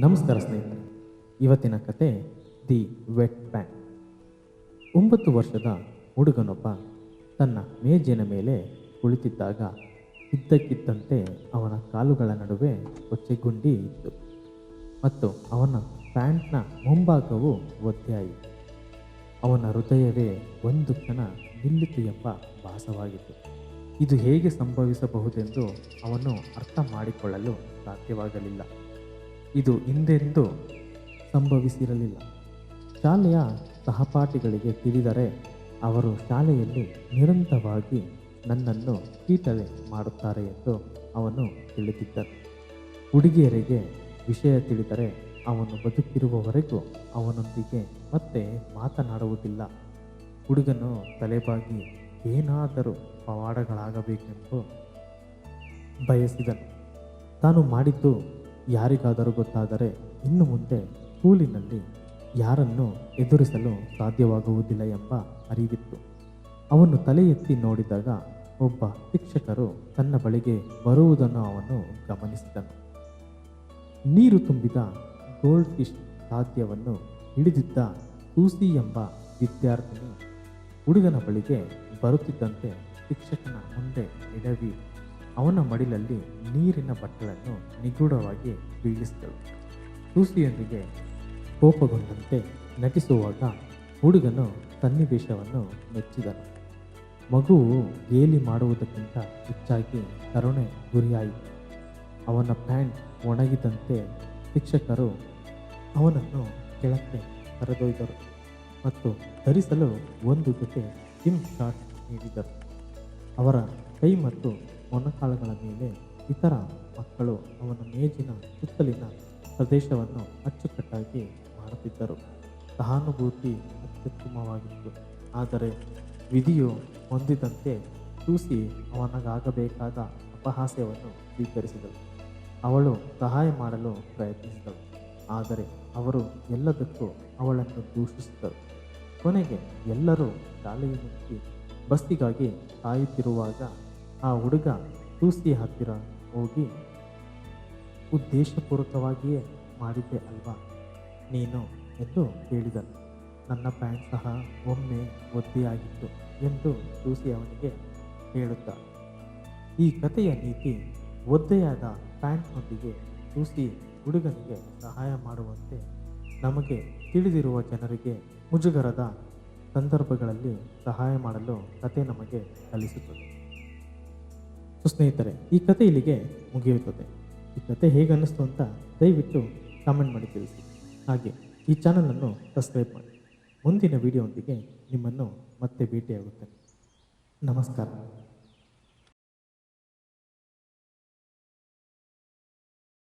ನಮಸ್ಕಾರ ಸ್ನೇಹಿತರೆ. ಇವತ್ತಿನ ಕತೆ, ದಿ ವೆಟ್ ಪ್ಯಾನ್. ಒಂಬತ್ತು ವರ್ಷದ ಹುಡುಗನೊಬ್ಬ ತನ್ನ ಮೇಜಿನ ಮೇಲೆ ಕುಳಿತಿದ್ದಾಗ ಇದ್ದಕ್ಕಿದ್ದಂತೆ ಅವನ ಕಾಲುಗಳ ನಡುವೆ ಕೊಚ್ಚೆಗುಂಡಿ ಇತ್ತು. ಮತ್ತು ಅವನ ಪ್ಯಾಂಟ್ನ ಮುಂಭಾಗವು ಒದ್ದೆಯಾಯಿತು. ಅವನ ಹೃದಯವೇ ಒಂದು ಕ್ಷಣ ನಿಲ್ಲಿತು ಎಂಬ ಭಾಸವಾಗಿತ್ತು. ಇದು ಹೇಗೆ ಸಂಭವಿಸಬಹುದೆಂದು ಅವನು ಅರ್ಥ ಮಾಡಿಕೊಳ್ಳಲು ಸಾಧ್ಯವಾಗಲಿಲ್ಲ. ಇದು ಹಿಂದೆಂದೂ ಸಂಭವಿಸಿರಲಿಲ್ಲ. ಶಾಲೆಯ ಸಹಪಾಠಿಗಳಿಗೆ ತಿಳಿದರೆ ಅವರು ಶಾಲೆಯಲ್ಲಿ ನಿರಂತರವಾಗಿ ನನ್ನನ್ನು ಕೀಟಲೆ ಮಾಡುತ್ತಾರೆ ಎಂದು ಅವನು ತಿಳಿದಿದ್ದನು ಹುಡುಗಿಯರಿಗೆ ವಿಷಯ ತಿಳಿದರೆ ಅವನು ಬದುಕಿರುವವರೆಗೂ ಅವನೊಂದಿಗೆ ಮತ್ತೆ ಮಾತನಾಡುವುದಿಲ್ಲ. ಹುಡುಗನು ತಲೆಬಾಗಿ ಏನಾದರೂ ಪವಾಡಗಳಾಗಬೇಕೆಂದು ಬಯಸಿದನು. ತಾನು ಮಾಡಿದ್ದು ಯಾರಿಗಾದರೂ ಗೊತ್ತಾದರೆ ಇನ್ನು ಮುಂದೆ ಸ್ಕೂಲಿನಲ್ಲಿ ಯಾರನ್ನು ಎದುರಿಸಲು ಸಾಧ್ಯವಾಗುವುದಿಲ್ಲ ಎಂಬ ಅರಿವಿತ್ತು. ಅವನು ತಲೆ ಎತ್ತಿ ನೋಡಿದಾಗ ಒಬ್ಬ ಶಿಕ್ಷಕರು ತನ್ನ ಬಳಿಗೆ ಬರುವುದನ್ನು ಅವನು ಗಮನಿಸಿದನು. ನೀರು ತುಂಬಿದ ಗೋಲ್ಡ್ ಫಿಶ್ ಖಾದ್ಯವನ್ನು ಹಿಡಿದಿದ್ದ ಸೂಸಿ ಎಂಬ ವಿದ್ಯಾರ್ಥಿನಿ ಹುಡುಗನ ಬಳಿಗೆ ಬರುತ್ತಿದ್ದಂತೆ ಶಿಕ್ಷಕನ ಮುಂದೆ ಎಡವಿ ಅವನ ಮಡಿಲಲ್ಲಿ ನೀರಿನ ಬಟ್ಟಲನ್ನು ನಿಗೂಢವಾಗಿ ಬೀಳಿಸಿದಳು. ಸೂಸಿಯೊಂದಿಗೆ ಕೋಪಗೊಂಡಂತೆ ನಟಿಸುವಾಗ ಹುಡುಗನು ಸನ್ನಿವೇಶವನ್ನು ಮೆಚ್ಚಿದನು. ಮಗುವು ಗೇಲಿ ಮಾಡುವುದಕ್ಕಿಂತ ಹೆಚ್ಚಾಗಿ ಕರುಣೆ ಗುರಿಯಾಯಿತು. ಅವನ ಪ್ಯಾಂಟ್ ಒಣಗಿದಂತೆ ಶಿಕ್ಷಕರು ಅವನನ್ನು ಕೆಳಕ್ಕೆ ಕರೆದೊಯ್ದರು ಮತ್ತು ಧರಿಸಲು ಒಂದು ಜೊತೆ ಜಿಮ್ ಶಾರ್ಟ್ ನೀಡಿದರು. ಅವರ ಕೈ ಮತ್ತು ಮೊಣಕಾಲುಗಳ ಮೇಲೆ ಇತರ ಮಕ್ಕಳು ಅವನ ಮೇಜಿನ ಸುತ್ತಲಿನ ಪ್ರದೇಶವನ್ನು ಅಚ್ಚುಕಟ್ಟಾಗಿ ಮಾಡುತ್ತಿದ್ದರು. ಸಹಾನುಭೂತಿ ಅತ್ಯುತ್ತಮವಾಗಿತ್ತು. ಆದರೆ ವಿಧಿಯು ಹೊಂದಿದಂತೆ ಸೂಸಿ ಅವನಿಗಾಗಬೇಕಾದ ಅಪಹಾಸ್ಯವನ್ನು ಸ್ವೀಕರಿಸಿದಳು. ಅವಳು ಸಹಾಯ ಮಾಡಲು ಪ್ರಯತ್ನಿಸಿದಳು. ಆದರೆ ಅವರು ಎಲ್ಲದಕ್ಕೂ ಅವಳನ್ನು ದೂಷಿಸಿದರು. ಕೊನೆಗೆ ಎಲ್ಲರೂ ಶಾಲೆಯ ಮುಚ್ಚಿ ಬಸ್ತಿಗಾಗಿ ಕಾಯುತ್ತಿರುವಾಗ ಆ ಹುಡುಗ ಸೂಸಿ ಹತ್ತಿರ ಹೋಗಿ ಉದ್ದೇಶಪೂರ್ವಕವಾಗಿಯೇ ಮಾಡಿದ್ದೆ ಅಲ್ವಾ? ನೀನು ಎಂದು ಕೇಳಿದನು ನನ್ನ ಪ್ಯಾಂಟ್ ಸಹ ಒಮ್ಮೆ ಒದ್ದೆಯಾಗಿತ್ತು ಎಂದು ತೂಸಿ ಅವನಿಗೆ ಹೇಳುತ್ತಾ. ಈ ಕಥೆಯ ನೀತಿ ಒದ್ದೆಯಾದ ಪ್ಯಾಂಟ್ನೊಂದಿಗೆ ತೂಸಿ ಹುಡುಗನಿಗೆ ಸಹಾಯ ಮಾಡುವಂತೆ ನಮಗೆ ತಿಳಿದಿರುವ ಜನರಿಗೆ ಮುಜುಗರದ ಸಂದರ್ಭಗಳಲ್ಲಿ ಸಹಾಯ ಮಾಡಲು ಕತೆ ನಮಗೆ ಕಲಿಸುತ್ತದೆ. ಸೊ ಸ್ನೇಹಿತರೆ ಈ ಕತೆ ಇಲ್ಲಿಗೆ ಮುಗಿಯುತ್ತದೆ. ಈ ಕತೆ ಹೇಗೆ ಅನ್ನಿಸ್ತು ಅಂತ ದಯವಿಟ್ಟು ಕಾಮೆಂಟ್ ಮಾಡಿ ತಿಳಿಸಿ. ಹಾಗೆ ಈ ಚಾನಲನ್ನು ಸಬ್ಸ್ಕ್ರೈಬ್ ಮಾಡಿ. ಮುಂದಿನ ವಿಡಿಯೋದೊಂದಿಗೆ ನಿಮ್ಮನ್ನು ಮತ್ತೆ ಭೇಟಿಯಾಗುತ್ತೇನೆ. ನಮಸ್ಕಾರ.